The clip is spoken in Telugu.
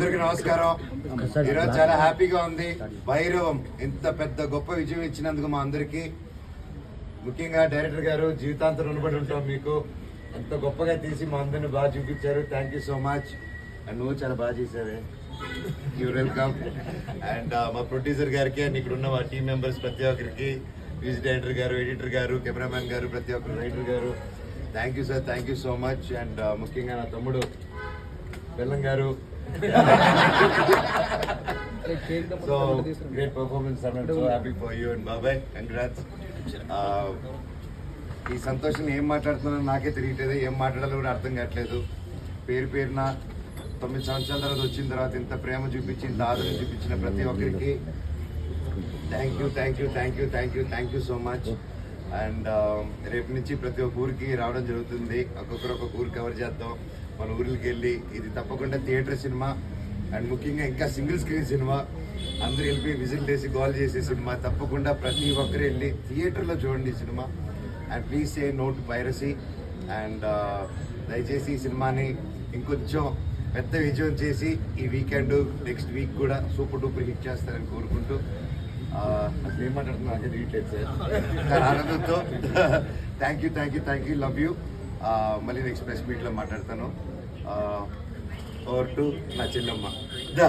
అందరికి నమస్కారం. ఈరోజు చాలా హ్యాపీగా ఉంది. భైరవం ఇంత పెద్ద గొప్ప విజయం ఇచ్చినందుకు మా అందరికీ. ముఖ్యంగా డైరెక్టర్ గారు జీవితాంతం రుణపడి ఉంటాం మీకు. ఎంత గొప్పగా తీసి మా అందరిని బాగా చూపించారు. Thank you so much and నువ్వు చాలా బాగా చేశావే యూ వెల్కమ్ అండ్ మా ప్రొడ్యూసర్ గారికి అండ్ ఇక్కడ ఉన్న మా టీం మెంబర్స్ ప్రతి ఒక్కరికి మ్యూజిక్ డైరెక్టర్ గారు ఎడిటర్ గారు కెమెరామ్యాన్ గారు ప్రతి ఒక్కరు రైటర్ గారు. Thank you sir thank you so much and ముఖ్యంగా నా తమ్ముడు బెల్లం గారు. So great performance so happy for you and బాబాయ్ కంగ్రాట్స్ ఈ సంతోషం ఏం మాట్లాడుతున్నానో నాకే తెలియట్లేదు. ఏం మాట్లాడాలో కూడా అర్థం కావట్లేదు. పేరు పేరున తొమ్మిది సంవత్సరాల తర్వాత వచ్చిన తర్వాత ఇంత ప్రేమ చూపించి ఇంత ఆదరణ చూపించిన ప్రతి ఒక్కరికి. Thank you thank you thank you thank you thank you so much and రేపు నుంచి ప్రతి ఒక్క ఊరికి రావడం జరుగుతుంది. ఒక్కొక్కరు ఒక్కొక్క ఊరు కవర్ చేద్దాం. మన ఊరికి వెళ్ళి ఇది తప్పకుండా థియేటర్ సినిమా అండ్ ముఖ్యంగా ఇంకా సింగిల్ స్క్రీన్ సినిమా. అందరూ వెళ్ళి విజిల్ చేసి కాల్ చేసే సినిమా. తప్పకుండా ప్రతి ఒక్కరు వెళ్ళి థియేటర్లో చూడండి cinema. And please say no to piracy. And దయచేసి ఈ సినిమాని ఇంకొంచెం పెద్ద విజయం చేసి ఈ వీకెండ్ నెక్స్ట్ వీక్ కూడా సూపర్ డూపర్ హిట్ చేస్తారని కోరుకుంటూ అసలు ఏం మాట్లాడుతున్నా అదే సార్ ఆనందంతో thank you thank you thank you love you మళ్ళీ నెక్స్ట్ ప్రెస్ మీట్లో మాట్లాడతాను. ఓవర్ టు నా చిన్నమ్మ. దా.